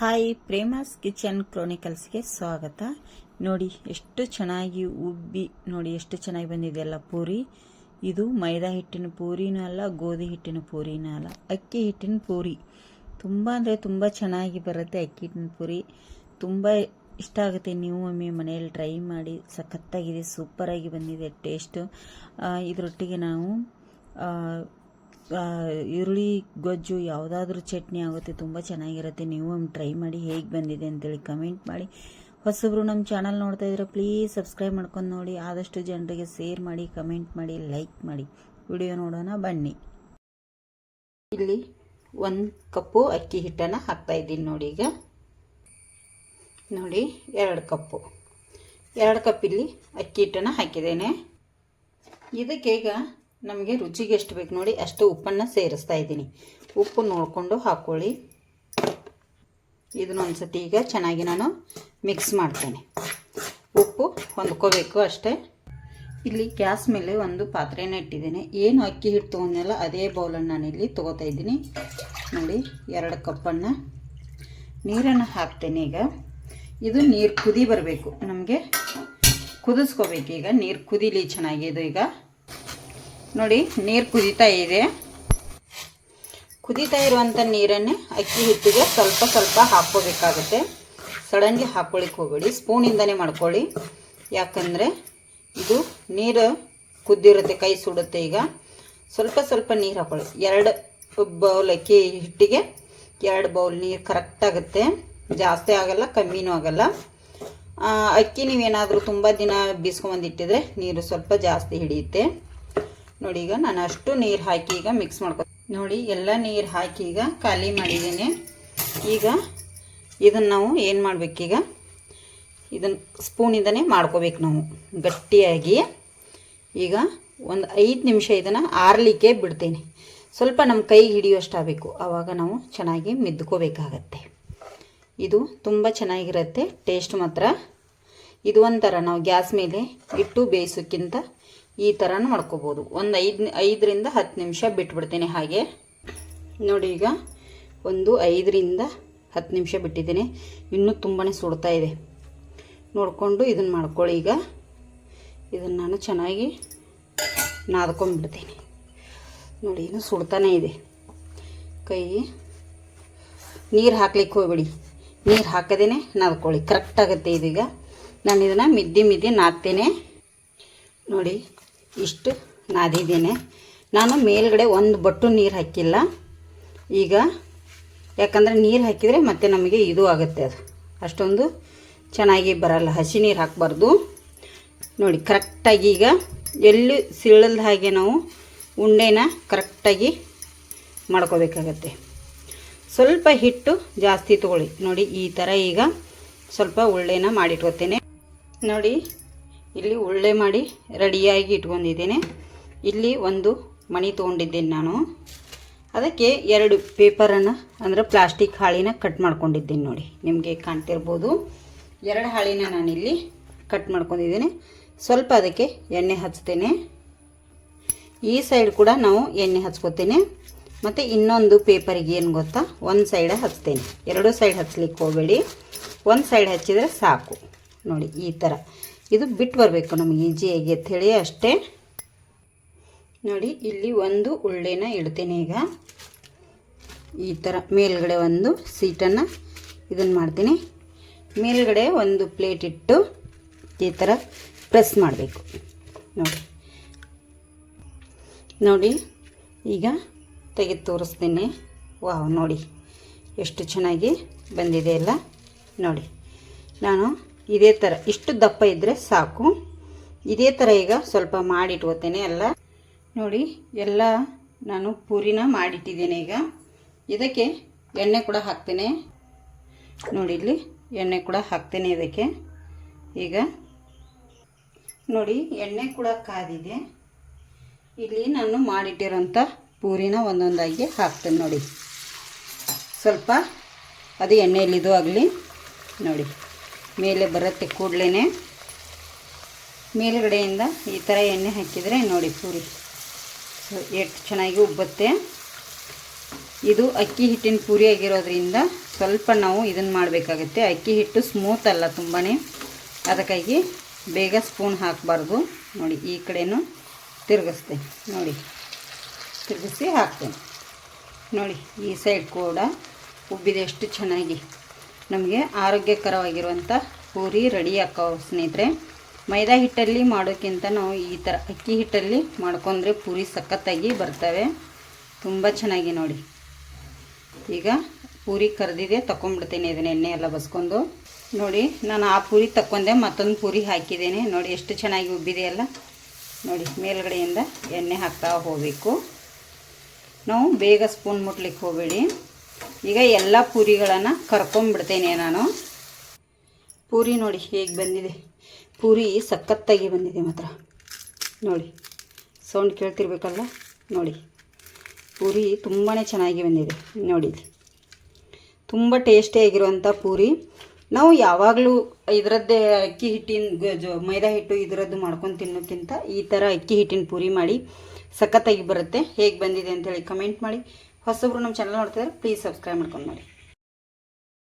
Hi ಪ್ರೇಮಾಸ್ kitchen ಕ್ರೋನಿಕಲ್ಸ್ಗೆ ಸ್ವಾಗತ. ನೋಡಿ, ಎಷ್ಟು ಚೆನ್ನಾಗಿ ಉಬ್ಬಿ, ನೋಡಿ ಎಷ್ಟು ಚೆನ್ನಾಗಿ ಬಂದಿದೆ ಅಲ್ಲ ಪೂರಿ. ಇದು ಮೈದಾ ಹಿಟ್ಟಿನ ಪೂರಿನೂ ಅಲ್ಲ, ಗೋಧಿ ಹಿಟ್ಟಿನ ಪೂರಿನೂ ಅಲ್ಲ. ಅಕ್ಕಿ ಹಿಟ್ಟಿನ ಪೂರಿ. ತುಂಬ ಅಂದರೆ ತುಂಬ ಚೆನ್ನಾಗಿ ಬರುತ್ತೆ ಅಕ್ಕಿ ಹಿಟ್ಟಿನ ಪೂರಿ. ತುಂಬ ಇಷ್ಟ ಆಗುತ್ತೆ ನೀವು ಒಮ್ಮೆ ಮನೆಯಲ್ಲಿ ಟ್ರೈ ಮಾಡಿ. ಸಖತ್ತಾಗಿದೆ, ಸೂಪರಾಗಿ ಬಂದಿದೆ, ಟೇಸ್ಟು. ಇದರೊಟ್ಟಿಗೆ ನಾವು ಈರುಳ್ಳಿ, ಗೊಜ್ಜು ಯಾವುದಾದ್ರೂ ಚಟ್ನಿ ಆಗುತ್ತೆ, ತುಂಬ ಚೆನ್ನಾಗಿರುತ್ತೆ. ನೀವು ಟ್ರೈ ಮಾಡಿ ಹೇಗೆ ಬಂದಿದೆ ಅಂತೇಳಿ ಕಮೆಂಟ್ ಮಾಡಿ. ಹೊಸಬ್ರು ನಮ್ಮ ಚಾನಲ್ ನೋಡ್ತಾ ಇದ್ರೆ ಪ್ಲೀಸ್ ಸಬ್ಸ್ಕ್ರೈಬ್ ಮಾಡ್ಕೊಂಡು ನೋಡಿ. ಆದಷ್ಟು ಜನರಿಗೆ ಶೇರ್ ಮಾಡಿ ಕಮೆಂಟ್ ಮಾಡಿ ಲೈಕ್ ಮಾಡಿ. ವಿಡಿಯೋ ನೋಡೋಣ, ಬನ್ನಿ. ಇಲ್ಲಿ ಒಂದು ಕಪ್ಪು ಅಕ್ಕಿ ಹಿಟ್ಟನ್ನು ಹಾಕ್ತಾ ಇದ್ದೀನಿ ನೋಡಿ ಈಗ. ನೋಡಿ, ಎರಡು ಕಪ್ಪು. ಎರಡು ಇಲ್ಲಿ ಅಕ್ಕಿ ಹಿಟ್ಟನ್ನು ಹಾಕಿದ್ದೇನೆ. ಇದಕ್ಕೆ ಈಗ ನಮಗೆ ರುಚಿಗೆ ಎಷ್ಟು ಬೇಕು ನೋಡಿ, ಅಷ್ಟು ಉಪ್ಪನ್ನು ಸೇರಿಸ್ತಾ ಇದ್ದೀನಿ. ಉಪ್ಪು ನೋಡಿಕೊಂಡು ಹಾಕ್ಕೊಳ್ಳಿ ಇದನ್ನ ಒಂದ್ಸತಿ ಈಗ ಚೆನ್ನಾಗಿ ನಾನು ಮಿಕ್ಸ್ ಮಾಡ್ತೇನೆ. ಉಪ್ಪು ಹೊಂದ್ಕೋಬೇಕು ಅಷ್ಟೇ. ಇಲ್ಲಿ ಗ್ಯಾಸ್ ಮೇಲೆ ಒಂದು ಪಾತ್ರೆನ ಇಟ್ಟಿದ್ದೇನೆ. ಏನು ಅಕ್ಕಿ ಹಿಟ್ಟು ತೊಗೊಂಡಲ್ಲ ಅದೇ ಬೌಲನ್ನು ನಾನಿಲ್ಲಿ ತೊಗೋತಾ ಇದ್ದೀನಿ. ನೋಡಿ, ಎರಡು ಕಪ್ಪನ್ನು ನೀರನ್ನು ಹಾಕ್ತೇನೆ ಈಗ. ಇದು ನೀರು ಕುದಿ ಬರಬೇಕು. ನಮಗೆ ಕುದಿಸ್ಕೋಬೇಕು ಈಗ. ನೀರು ಕುದೀಲಿ ಇದು ಈಗ. ನೋಡಿ, ನೀರು ಕುದೀತಾ ಇದೆ. ಕುದೀತಾ ಇರುವಂಥ ನೀರನ್ನೇ ಅಕ್ಕಿ ಹಿಟ್ಟಿಗೆ ಸ್ವಲ್ಪ ಸ್ವಲ್ಪ ಹಾಕ್ಕೋಬೇಕಾಗುತ್ತೆ. ಸಡನ್ಗೆ ಹಾಕ್ಕೊಳ್ಳಿಕ್ಕೆ ಹೋಗಬೇಡಿ. ಸ್ಪೂನಿಂದನೇ ಮಾಡ್ಕೊಳ್ಳಿ. ಯಾಕಂದರೆ ಇದು ನೀರು ಕುದ್ದಿರುತ್ತೆ, ಕೈ ಸುಡುತ್ತೆ ಈಗ. ಸ್ವಲ್ಪ ಸ್ವಲ್ಪ ನೀರು ಹಾಕೊಳ್ಳಿ. ಎರಡು ಬೌಲ್ ಅಕ್ಕಿ ಹಿಟ್ಟಿಗೆ ಎರಡು ಬೌಲ್ ನೀರು ಕರೆಕ್ಟ್ ಆಗುತ್ತೆ. ಜಾಸ್ತಿ ಆಗಲ್ಲ, ಕಮ್ಮಿನೂ ಆಗಲ್ಲ. ಅಕ್ಕಿ ನೀವೇನಾದರೂ ತುಂಬ ದಿನ ಬೀಸ್ಕೊಂಬಂದಿಟ್ಟಿದ್ರೆ ನೀರು ಸ್ವಲ್ಪ ಜಾಸ್ತಿ ಹಿಡಿಯುತ್ತೆ. ನೋಡಿ, ಈಗ ನಾನು ಅಷ್ಟು ನೀರು ಹಾಕಿ ಈಗ ಮಿಕ್ಸ್ ಮಾಡ್ಕೊ ನೋಡಿ, ಎಲ್ಲ ನೀರು ಹಾಕಿ ಈಗ ಖಾಲಿ ಮಾಡಿದ್ದೀನಿ. ಈಗ ಇದನ್ನು ನಾವು ಏನು ಮಾಡಬೇಕೀಗ ಇದನ್ನು ಸ್ಪೂನಿಂದನೇ ಮಾಡ್ಕೋಬೇಕು ನಾವು, ಗಟ್ಟಿಯಾಗಿ. ಈಗ ಒಂದು ಐದು ನಿಮಿಷ ಇದನ್ನು ಆರಲಿಕ್ಕೆ ಬಿಡ್ತೇನೆ. ಸ್ವಲ್ಪ ನಮ್ಮ ಕೈಗೆ ಹಿಡಿಯೋಷ್ಟಾಗಬೇಕು. ಆವಾಗ ನಾವು ಚೆನ್ನಾಗಿ ಮಿದ್ಕೋಬೇಕಾಗತ್ತೆ. ಇದು ತುಂಬ ಚೆನ್ನಾಗಿರುತ್ತೆ ಟೇಸ್ಟ್ ಮಾತ್ರ. ಇದು ಒಂಥರ ನಾವು ಗ್ಯಾಸ್ ಮೇಲೆ ಇಟ್ಟು ಬೇಯಿಸೋಕ್ಕಿಂತ ಈ ಥರನೂ ಮಾಡ್ಕೋಬೋದು. ಒಂದು ಐದು ಐದರಿಂದ ಹತ್ತು ನಿಮಿಷ ಬಿಟ್ಬಿಡ್ತೀನಿ ಹಾಗೆ. ನೋಡಿ ಈಗ ಒಂದು ಐದರಿಂದ ಹತ್ತು ನಿಮಿಷ ಬಿಟ್ಟಿದ್ದೀನಿ. ಇನ್ನೂ ತುಂಬಾ ಸುಡ್ತಾ ಇದೆ. ನೋಡಿಕೊಂಡು ಇದನ್ನು ಮಾಡ್ಕೊಳ್ಳಿ ಈಗ. ಇದನ್ನು ನಾನು ಚೆನ್ನಾಗಿ ನಾದ್ಕೊಂಡ್ಬಿಡ್ತೀನಿ. ನೋಡಿ, ಇನ್ನೂ ಸುಡ್ತಾನೇ ಇದೆ. ಕೈ ನೀರು ಹಾಕ್ಲಿಕ್ಕೆ ಹೋಗ್ಬಿಡಿ. ನೀರು ಹಾಕದೇನೆ ನಾದ್ಕೊಳ್ಳಿ. ಕರೆಕ್ಟ್ ಆಗುತ್ತೆ ಇದೀಗ ನಾನು ಇದನ್ನು ಮಿದ್ದಿ ಮಿದ್ದಿ ನಾದ್ತೇನೆ. ನೋಡಿ ಇಷ್ಟು ನಾದಿದ್ದೇನೆ. ನಾನು ಮೇಲ್ಗಡೆ ಒಂದು ಬಟ್ಟು ನೀರು ಹಾಕಿಲ್ಲ. ಈಗ ಯಾಕಂದರೆ ನೀರು ಹಾಕಿದರೆ ಮತ್ತೆ ನಮಗೆ ಇದು ಆಗುತ್ತೆ ಅದು. ಅಷ್ಟೊಂದು ಚೆನ್ನಾಗಿ ಬರಲ್ಲ. ಹಸಿ ನೀರು ಹಾಕಬಾರ್ದು. ನೋಡಿ ಕರೆಕ್ಟಾಗಿ ಈಗ ಎಲ್ಲಿ ಸೀಳಲ್ದ ಹಾಗೆ ನಾವು ಉಂಡೆನ ಕರೆಕ್ಟಾಗಿ ಮಾಡ್ಕೋಬೇಕಾಗತ್ತೆ. ಸ್ವಲ್ಪ ಹಿಟ್ಟು ಜಾಸ್ತಿ ತಗೊಳ್ಳಿ. ನೋಡಿ, ಈ ಥರ ಈಗ ಸ್ವಲ್ಪ ಉಳ್ಳೆನ ಮಾಡಿಟ್ಕೋತೇನೆ. ನೋಡಿ ಇಲ್ಲಿ ಉಳ್ಳೆ ಮಾಡಿ ರೆಡಿಯಾಗಿ ಇಟ್ಕೊಂಡಿದ್ದೇನೆ. ಇಲ್ಲಿ ಒಂದು ಮಣಿ ತೊಗೊಂಡಿದ್ದೇನೆ ನಾನು. ಅದಕ್ಕೆ ಎರಡು ಪೇಪರನ್ನು ಅಂದರೆ ಪ್ಲಾಸ್ಟಿಕ್ ಹಾಳಿನ ಕಟ್ ಮಾಡ್ಕೊಂಡಿದ್ದೀನಿ ನೋಡಿ. ನಿಮಗೆ ಕಾಣ್ತಿರ್ಬೋದು. ಎರಡು ಹಾಳಿನ ನಾನಿಲ್ಲಿ ಕಟ್ ಮಾಡ್ಕೊಂಡಿದ್ದೇನೆ. ಸ್ವಲ್ಪ ಅದಕ್ಕೆ ಎಣ್ಣೆ ಹಚ್ತೇನೆ. ಈ ಸೈಡ್ ಕೂಡ ನಾವು ಎಣ್ಣೆ ಹಚ್ಕೋತೇನೆ. ಮತ್ತು ಇನ್ನೊಂದು ಪೇಪರಿಗೆ ಏನು ಗೊತ್ತಾ? ಒಂದು ಸೈಡ್ ಹಚ್ತೇನೆ. ಎರಡು ಸೈಡ್ ಹಚ್ಲಿಕ್ಕೆ ಹೋಗಬೇಡಿ. ಒಂದು ಸೈಡ್ ಹಚ್ಚಿದರೆ ಸಾಕು. ನೋಡಿ, ಈ ಥರ ಇದು ಬಿಟ್ಟು ಬರಬೇಕು ನಮಗೆ ಈಜಿಯಾಗಿ ಅಂಥೇಳಿ ಅಷ್ಟೇ. ನೋಡಿ, ಇಲ್ಲಿ ಒಂದು ಉಳ್ಳೆನ ಇಡ್ತೀನಿ ಈಗ. ಈ ಥರ ಮೇಲ್ಗಡೆ ಒಂದು ಸೀಟನ್ನು ಇದನ್ನು ಮಾಡ್ತೀನಿ. ಮೇಲ್ಗಡೆ ಒಂದು ಪ್ಲೇಟ್ ಇಟ್ಟು ಈ ಥರ ಪ್ರೆಸ್ ಮಾಡಬೇಕು. ನೋಡಿ. ನೋಡಿ, ಈಗ ತೆಗೆದು ತೋರಿಸ್ತೀನಿ. ವಾವ್, ನೋಡಿ. ಎಷ್ಟು ಚೆನ್ನಾಗಿ ಬಂದಿದೆ ಎಲ್ಲ. ನೋಡಿ. ನಾನು ಇದೇ ಥರ ಇಷ್ಟು ದಪ್ಪ ಇದ್ದರೆ ಸಾಕು. ಇದೇ ಥರ ಈಗ ಸ್ವಲ್ಪ ಮಾಡಿಟ್ಕೋತೇನೆ ಎಲ್ಲ. ನೋಡಿ, ಎಲ್ಲ ನಾನು ಪೂರಿನ ಮಾಡಿಟ್ಟಿದ್ದೇನೆ ಈಗ. ಇದಕ್ಕೆ ಎಣ್ಣೆ ಕೂಡ ಹಾಕ್ತೇನೆ. ನೋಡಿ, ಇಲ್ಲಿ ಎಣ್ಣೆ ಕೂಡ ಹಾಕ್ತೇನೆ ಇದಕ್ಕೆ. ಈಗ ನೋಡಿ, ಎಣ್ಣೆ ಕೂಡ ಕಾದಿದೆ. ಇಲ್ಲಿ ನಾನು ಮಾಡಿಟ್ಟಿರೋಂಥ ಪೂರಿನ ಒಂದೊಂದಾಗಿ ಹಾಕ್ತೇನೆ ನೋಡಿ. ಸ್ವಲ್ಪ ಅದು ಎಣ್ಣೆಯಲ್ಲಿ ಇದು ಆಗಲಿ. ನೋಡಿ. ಮೇಲೆ ಬರುತ್ತೆ ಕೂಡಲೇ ಮೇಲುಗಡೆಯಿಂದ ಈ ಥರ ಎಣ್ಣೆ ಹಾಕಿದರೆ ನೋಡಿ ಪೂರಿ. ಸೊ, ಎಷ್ಟು ಚೆನ್ನಾಗಿ ಉಬ್ಬುತ್ತೆ. ಇದು ಅಕ್ಕಿ ಹಿಟ್ಟಿನ ಪೂರಿ ಆಗಿರೋದ್ರಿಂದ ಸ್ವಲ್ಪ ನಾವು ಇದನ್ನು ಮಾಡಬೇಕಾಗತ್ತೆ. ಅಕ್ಕಿ ಹಿಟ್ಟು ಸ್ಮೂತ್ ಅಲ್ಲ ತುಂಬಾ ಅದಕ್ಕಾಗಿ ಬೇಗ ಸ್ಪೂನ್ ಹಾಕಬಾರ್ದು. ನೋಡಿ, ಈ ಕಡೆನೂ ತಿರುಗಿಸ್ತೆ ನೋಡಿ, ತಿರುಗಿಸಿ ಹಾಕ್ತೇನೆ. ನೋಡಿ, ಈ ಸೈಡ್ ಕೂಡ ಉಬ್ಬಿದೆ ಎಷ್ಟು ಚೆನ್ನಾಗಿ. ನಮಗೆ ಆರೋಗ್ಯಕರವಾಗಿರುವಂಥ ಪೂರಿ ರೆಡಿ ಹಾಕೋ ಸ್ನೇಹಿತರೆ. ಮೈದಾ ಹಿಟ್ಟಲ್ಲಿ ಮಾಡೋಕ್ಕಿಂತ ನಾವು ಈ ಥರ ಅಕ್ಕಿ ಹಿಟ್ಟಲ್ಲಿ ಮಾಡ್ಕೊಂಡ್ರೆ ಪೂರಿ ಸಖತ್ತಾಗಿ ಬರ್ತವೆ. ತುಂಬ ಚೆನ್ನಾಗಿ ನೋಡಿ. ಈಗ ಪೂರಿ ಕರೆದಿದೆ ತಗೊಂಡ್ಬಿಡ್ತೀನಿ ಇದನ್ನ ಎಣ್ಣೆ ಎಲ್ಲ ಬಸ್ಕೊಂಡು. ನೋಡಿ, ನಾನು ಆ ಪೂರಿ ತಕ್ಕೊಂಡೆ, ಮತ್ತೊಂದು ಪೂರಿ ಹಾಕಿದ್ದೇನೆ. ನೋಡಿ, ಎಷ್ಟು ಚೆನ್ನಾಗಿ ಉಬ್ಬಿದೆಯಲ್ಲ ನೋಡಿ, ಮೇಲ್ಗಡೆಯಿಂದ ಎಣ್ಣೆ ಹಾಕ್ತಾ ಹೋಗಬೇಕು. ನಾವು ಬೇಗ ಸ್ಪೂನ್ ಮುಟ್ಲಿಕ್ಕೆ ಹೋಗಬೇಡಿ. ಈಗ ಎಲ್ಲ ಪೂರಿಗಳನ್ನು ಕರ್ಕೊಂಬಿಡ್ತೇನೆ ನಾನು. ಪೂರಿ ನೋಡಿ ಹೇಗೆ ಬಂದಿದೆ. ಪೂರಿ ಸಖತ್ತಾಗಿ ಬಂದಿದೆ ಮಾತ್ರ. ನೋಡಿ, ಸೌಂಡ್ ಕೇಳ್ತಿರ್ಬೇಕಲ್ಲ? ನೋಡಿ, ಪೂರಿ ತುಂಬಾ ಚೆನ್ನಾಗಿ ಬಂದಿದೆ. ನೋಡಿ ತುಂಬ ಟೇಸ್ಟಿಯಾಗಿರುವಂಥ ಪೂರಿ. ನಾವು ಯಾವಾಗಲೂ ಇದರದ್ದೇ ಅಕ್ಕಿ ಹಿಟ್ಟಿನ ಮೈದಾ ಹಿಟ್ಟು ಇದರದ್ದು ಮಾಡ್ಕೊಂಡು ತಿನ್ನೋಕ್ಕಿಂತ ಈ ಥರ ಅಕ್ಕಿ ಹಿಟ್ಟಿನ ಪೂರಿ ಮಾಡಿ ಸಖತ್ತಾಗಿ ಬರುತ್ತೆ. ಹೇಗೆ ಬಂದಿದೆ ಅಂತೇಳಿ ಕಮೆಂಟ್ ಮಾಡಿ. ಹೊಸಬ್ರು ನಮ್ಮ ಚಾನಲ್ ನೋಡ್ತಿದ್ರೆ ಪ್ಲೀಸ್ ಸಬ್ಸ್ಕ್ರೈಬ್ ಮಾಡ್ಕೊಂಡು ಮಾಡಿ